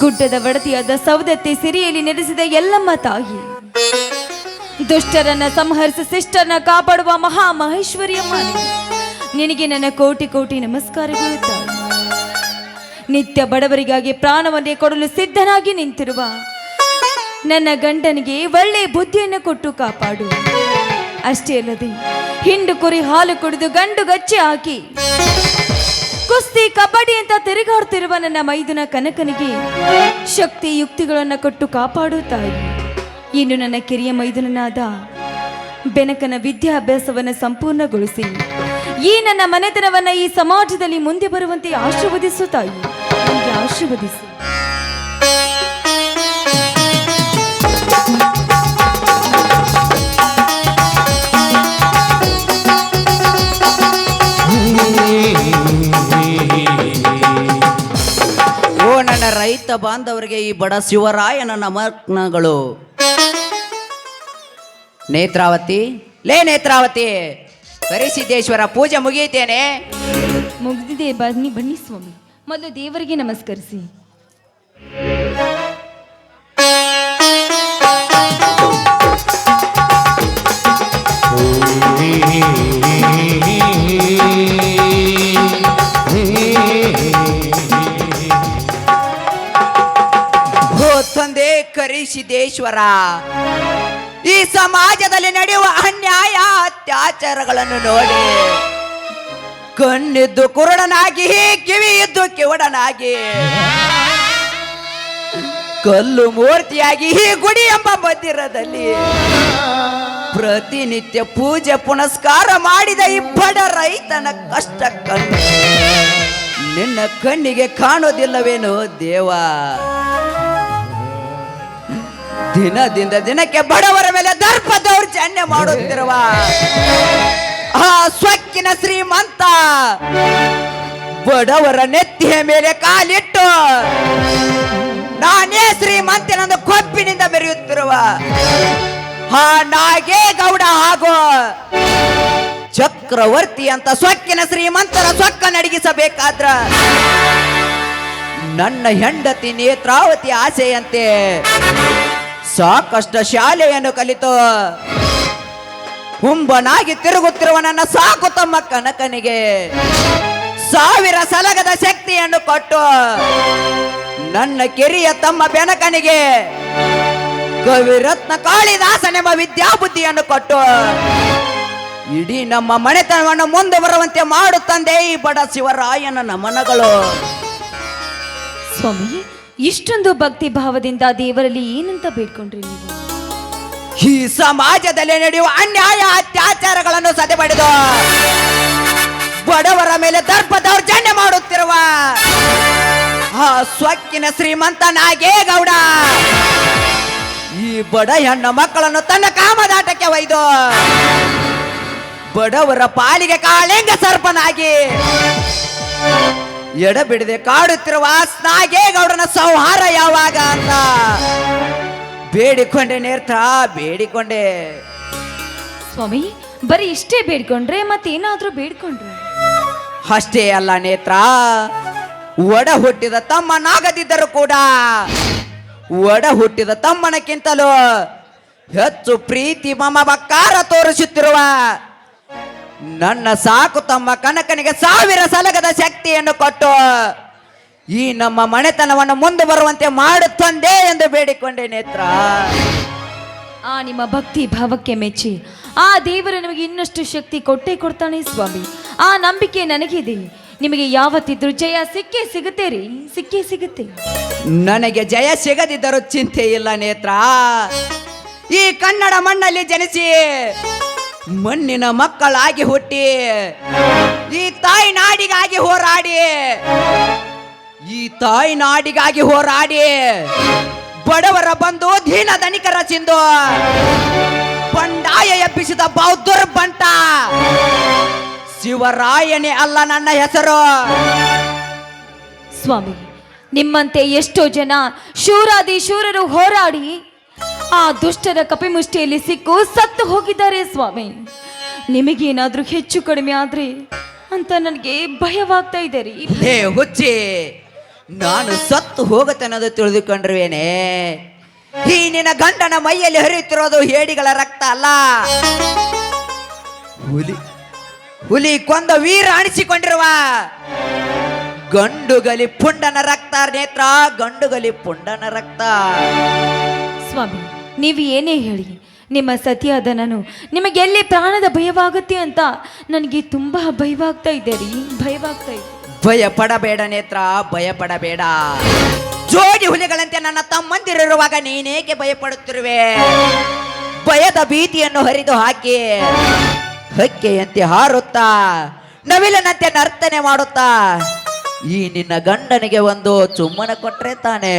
ಗುಡ್ಡದ ಒಡತಿಯಾದ ಸೌದತ್ತಿ ಸಿರಿಯಲ್ಲಿ ನೆಲೆಸಿದ ಎಲ್ಲಮ್ಮ ತಾಯಿ. ದುಷ್ಟರನ್ನ ಸಂಹರಿಸಿ ಶಿಷ್ಟರನ್ನ ಕಾಪಾಡುವ ಮಹಾ ಮಹೇಶ್ವರಿಯಮ್ಮ ನೀನು. ನಿನಗೆ ನನ್ನ ಕೋಟಿ ಕೋಟಿ ನಮಸ್ಕಾರಗಳು ತಾಯಿ ನಿತ್ಯ ಬಡವರಿಗಾಗಿ ಪ್ರಾಣವನ್ನೇ ಕೊಡಲು ಸಿದ್ಧನಾಗಿ ನಿಂತಿರುವ ನನ್ನ ಗಂಡನಿಗೆ ಒಳ್ಳೆ ಬುದ್ಧಿಯನ್ನು ಕೊಟ್ಟು ಕಾಪಾಡು. ಅಷ್ಟೇ ಅಲ್ಲದೆ, ಹಿಂಡು ಕುರಿ ಹಾಲು ಕುಡಿದು ಗಂಡು ಗಚ್ಚಿ ಹಾಕಿ. ಕುಸ್ತಿ, ಕಬಡ್ಡಿ ಅಂತ ತಿರುಗಾಡ್ತಿರುವ ನನ್ನ ಮೈದುನ ಕನಕನಿಗೆ ಶಕ್ತಿ ಯುಕ್ತಿಗಳನ್ನು ಕೊಟ್ಟು ಕಾಪಾಡು ತಾಯಿ ಇನ್ನು ನನ್ನ ಕಿರಿಯ ಮೈದುನನಾದ ಬೆನಕನ ವಿದ್ಯಾಭ್ಯಾಸವನ್ನು ಸಂಪೂರ್ಣಗೊಳಿಸಿ, ಈ ನನ್ನ ಮನೆತನವನ್ನ ಈ ಸಮಾಜದಲ್ಲಿ ಮುಂದೆ ಬರುವಂತೆ ಆಶೀರ್ವದಿಸು ತಾಯಿ ನನಗೆ ಆಶೀರ್ವದಿಸು. ರೈತ ಬಾಂಧವರಿಗೆ ಈ ಬಡ ಶಿವರಾಯನ ನಮನಗಳು. ನೇತ್ರಾವತಿ, ಲೇ ನೇತ್ರಾವತಿ ಕರಿಸಿದ್ದೇಶ್ವರ ಪೂಜೆ ಮುಗಿಯುತ್ತೇನೆ. ಮುಗಿದಿದೆ, ಬನ್ನಿ ಬನ್ನಿ ಸ್ವಾಮಿ. ಮೊದಲು ದೇವರಿಗೆ ನಮಸ್ಕರಿಸಿ. ಕರಿಸಿದ್ದೇಶ್ವರ ಈ ಸಮಾಜದಲ್ಲಿ ನಡೆಯುವ ಅನ್ಯಾಯ, ಅತ್ಯಾಚಾರಗಳನ್ನು ನೋಡಿ. ಕಣ್ಣಿದ್ದು ಕುರುಡನಾಗಿ, ಕಿವಿ ಇದ್ದು ಕಿವಡನಾಗಿ. ಕಲ್ಲು ಮೂರ್ತಿಯಾಗಿ, ಈ ಗುಡಿ ಎಂಬ ಮಂದಿರದಲ್ಲಿ ಪ್ರತಿನಿತ್ಯ ಪೂಜೆ, ಪುನಸ್ಕಾರ ಮಾಡಿದ ಇಬ್ಬಡ ಬಡ ರೈತನ ಕಷ್ಟ ಕಣ್ಣು ನಿನ್ನ ಕಣ್ಣಿಗೆ ಕಾಣೋದಿಲ್ಲವೇನೋ ದೇವಾ. ದಿನದಿಂದ ದಿನಕ್ಕೆ ಬಡವರ ಮೇಲೆ ದರ್ಪ ದೌರ್ಜನ್ಯ ಮಾಡುತ್ತಿರುವ ಆ ಸ್ವಕ್ಕಿನ ಶ್ರೀಮಂತ ಬಡವರ ನೆತ್ತಿಯ ಮೇಲೆ ಕಾಲಿಟ್ಟು, ನಾನೇ ಶ್ರೀಮಂತನಂದು ಕೊಪ್ಪಿನಿಂದ ಬೆರೆಯುತ್ತಿರುವ ಆ ನಾಗೇಗೌಡ ಹಾಗೂ ಚಕ್ರವರ್ತಿ ಅಂತ ಸ್ವಕ್ಕಿನ ಶ್ರೀಮಂತರ ಸೊಕ್ಕ ನಡಗಿಸಬೇಕಾದ್ರ ನನ್ನ ಹೆಂಡತಿ ನೇತ್ರಾವತಿ ಆಸೆಯಂತೆ ಸಾಕಷ್ಟು ಶಾಲೆಯನ್ನು ಕಲಿತು ಹುಂಬನಾಗಿ ತಿರುಗುತ್ತಿರುವ ನನ್ನ ಸಾಕು ತಮ್ಮ ಕನಕನಿಗೆ. ಸಾವಿರ ಸಲಗದ ಶಕ್ತಿಯನ್ನು ಕೊಟ್ಟು ನನ್ನ ಕಿರಿಯ ತಮ್ಮ ಬೆನಕನಿಗೆ ಕವಿರತ್ನ ಕಾಳಿದಾಸನೆಂಬ ವಿದ್ಯಾಬುದ್ಧಿಯನ್ನು ಕೊಟ್ಟು ಇಡೀ ನಮ್ಮ ಮನೆತನವನ್ನು ಮುಂದೆ ಬರುವಂತೆ ಮಾಡುತ್ತಂದೆ ಈ ಬಡ ಶಿವರಾಯನ ನಮನಗಳು. ಸ್ವಾಮಿ ಇಷ್ಟೊಂದು ಭಕ್ತಿ ಭಾವದಿಂದ ದೇವರಲ್ಲಿ ಏನಂತ ಬೇಡ್ಕೊಂಡ್ರಿ ನೀವು? ಈ ಸಮಾಜದಲ್ಲಿ ನಡೆಯುವ ಅನ್ಯಾಯ, ಅತ್ಯಾಚಾರಗಳನ್ನು ಸದೆಬಡಿದು ಬಡವರ ಮೇಲೆ ದರ್ಪ ದೌರ್ಜನ್ಯ ಮಾಡುತ್ತಿರುವ ಆ ಸ್ವಕ್ಕಿನ ಶ್ರೀಮಂತ ನಾಗೇಗೌಡ, ಈ ಬಡ ಹೆಣ್ಣು ಮಕ್ಕಳನ್ನು ತನ್ನ ಕಾಮದಾಟಕ್ಕೆ ಒಯ್ದು ಬಡವರ ಪಾಲಿಗೆ ಕಾಳೆಂಗ ಸರ್ಪನಾಗಿ ಎಡಬಿಡದೆ ಕಾಡುತ್ತಿರುವ ಆ ನಾಗೇಗೌಡನ ಸಂಹಾರ ಯಾವಾಗ ಅಂತ. ಬೇಡಿಕೊಂಡೆ ನೇರ್ಥ ಬೇಡಿಕೊಂಡೆ. ಸ್ವಾಮಿ ಬರೀ ಇಷ್ಟೇ ಬೇಡ್ಕೊಂಡ್ರೆ ಮತ್ತೇನಾದ್ರೂ ಬೇಡ್ಕೊಂಡ್ರೆ. ಅಷ್ಟೇ ಅಲ್ಲ ನೇತ್ರ ಒಡ ಹುಟ್ಟಿದ ತಮ್ಮನಾಗದಿದ್ದರೂ ಕೂಡ ಒಡ ಹುಟ್ಟಿದ ತಮ್ಮನಕ್ಕಿಂತಲೂ ಹೆಚ್ಚು ಪ್ರೀತಿ ಮಮಬಕ್ಕಾರ ತೋರಿಸುತ್ತಿರುವ ನನ್ನ ಸಾಕು ತಮ್ಮ ಕನಕನಿಗೆ ಸಾವಿರ ಸಲಗದ ಶಕ್ತಿಯನ್ನು ಕೊಟ್ಟು ಈ ನಮ್ಮ ಮನೆತನವನ್ನು ಮುಂದೆ ಬರುವಂತೆ ಮಾಡುತ್ತಂದೆ ಎಂದು ಬೇಡಿಕೊಂಡೆ ನೇತ್ರ. ಆ ನಿಮ್ಮ ಭಕ್ತಿ ಭಾವಕ್ಕೆ ಮೆಚ್ಚಿ ಆ ದೇವರು ನಿಮಗೆ ಇನ್ನಷ್ಟು ಶಕ್ತಿ ಕೊಟ್ಟೇ ಕೊಡ್ತಾನೆ ಸ್ವಾಮಿ. ಆ ನಂಬಿಕೆ ನನಗಿದೆ. ನಿಮಗೆ ಯಾವತ್ತಿದ್ರು ಜಯ ಸಿಕ್ಕೇ ಸಿಗುತ್ತೆ ರೀ ಸಿಕ್ಕೇ ಸಿಗುತ್ತೆ. ನನಗೆ ಜಯ ಸಿಗದಿದ್ದರೂ ಚಿಂತೆ ಇಲ್ಲ ನೇತ್ರ. ಈ ಕನ್ನಡ ಮಣ್ಣಲ್ಲಿ ಜನಿಸಿ ಮಣ್ಣಿನ ಮಕ್ಕಳಾಗಿ ಹುಟ್ಟಿ, ಈ ತಾಯಿ ನಾಡಿಗಾಗಿ ಹೋರಾಡಿ, ಈ ತಾಯಿ ನಾಡಿಗಾಗಿ ಹೋರಾಡಿ, ಬಡವರ ಬಂದು ದೀನ ಧನಿಕರ ಸಿಂಧು, ಬಂಡಾಯ ಎಬ್ಬಿಸಿದ ಬೌದ್ಧರ್ ಬಂಟ, ಶಿವರಾಯನೇ ಅಲ್ಲ ನನ್ನ ಹೆಸರು. ಸ್ವಾಮಿ, ನಿಮ್ಮಂತೆ ಎಷ್ಟೋ ಜನ ಶೂರಾದಿ ಶೂರರು ಹೋರಾಡಿ ಆ ದುಷ್ಟರ ಕಪಿಮುಷ್ಟಿಯಲ್ಲಿ ಸಿಕ್ಕು ಸತ್ತು ಹೋಗಿದ್ದಾರೆ ಸ್ವಾಮಿ. ನಿಮಗೇನಾದ್ರೂ ಹೆಚ್ಚು ಕಡಿಮೆ ಆದ್ರೆ ಅಂತ ನನಗೆ ಭಯವಾಗ್ತಾ ಇದೆ ರೀ. ಹೇ ಹುಚ್ಚಿ, ನಾನು ಸತ್ತು ಹೋಗತನದು ತಿಳಿದುಕೊಂಡ್ರುವೇನೆ. ಈ ನಿನ್ನ ಗಂಡನ ಮೈಯಲ್ಲಿ ಹರಿಯುತ್ತಿರೋದು ಹೇಡಿಗಳ ರಕ್ತ ಅಲ್ಲ. ಹುಲಿ ಹುಲಿ ಕೊಂದ ವೀರ ಅಣಿಸಿಕೊಂಡಿರುವ ಗಂಡುಗಲಿ ಪುಂಡನ ರಕ್ತ ನೇತ್ರ, ಗಂಡುಗಲಿ ಪುಂಡನ ರಕ್ತ. ಸ್ವಾಮಿ, ನೀವು ಏನೇ ಹೇಳಿ, ನಿಮ್ಮ ಸತಿಯಾದ ನಾನು ನಿಮಗೆ ಎಲ್ಲಿ ಪ್ರಾಣದ ಭಯವಾಗುತ್ತೆ ಅಂತ ನನಗೆ ತುಂಬಾ ಭಯವಾಗ್ತಾ ಇದೆ ರೀ, ಭಯವಾಗ್ತಾ ಇದೆ. ಭಯ ಪಡಬೇಡ ನೇತ್ರ ಭಯ ಪಡಬೇಡ ಜೋಡಿ ಹುಲಿಗಳಂತೆ ನನ್ನ ತಮ್ಮಂದಿರುವಾಗ ನೀನೇಕೆ ಭಯ ಪಡುತ್ತಿರುವೆ ಭಯದ ಭೀತಿಯನ್ನು ಹರಿದು ಹಾಕಿ ಹಕ್ಕೆಯಂತೆ ಹಾರುತ್ತಾ, ನವಿಲನಂತೆ ನರ್ತನೆ ಮಾಡುತ್ತಾ, ಈ ನಿನ್ನ ಗಂಡನಿಗೆ ಒಂದು ಚುಮ್ಮನ ಕೊಟ್ಟರೆ ತಾನೆ.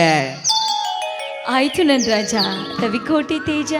ആയിത്തുനൻ രാജ തവിക്കോട്ടി തേജ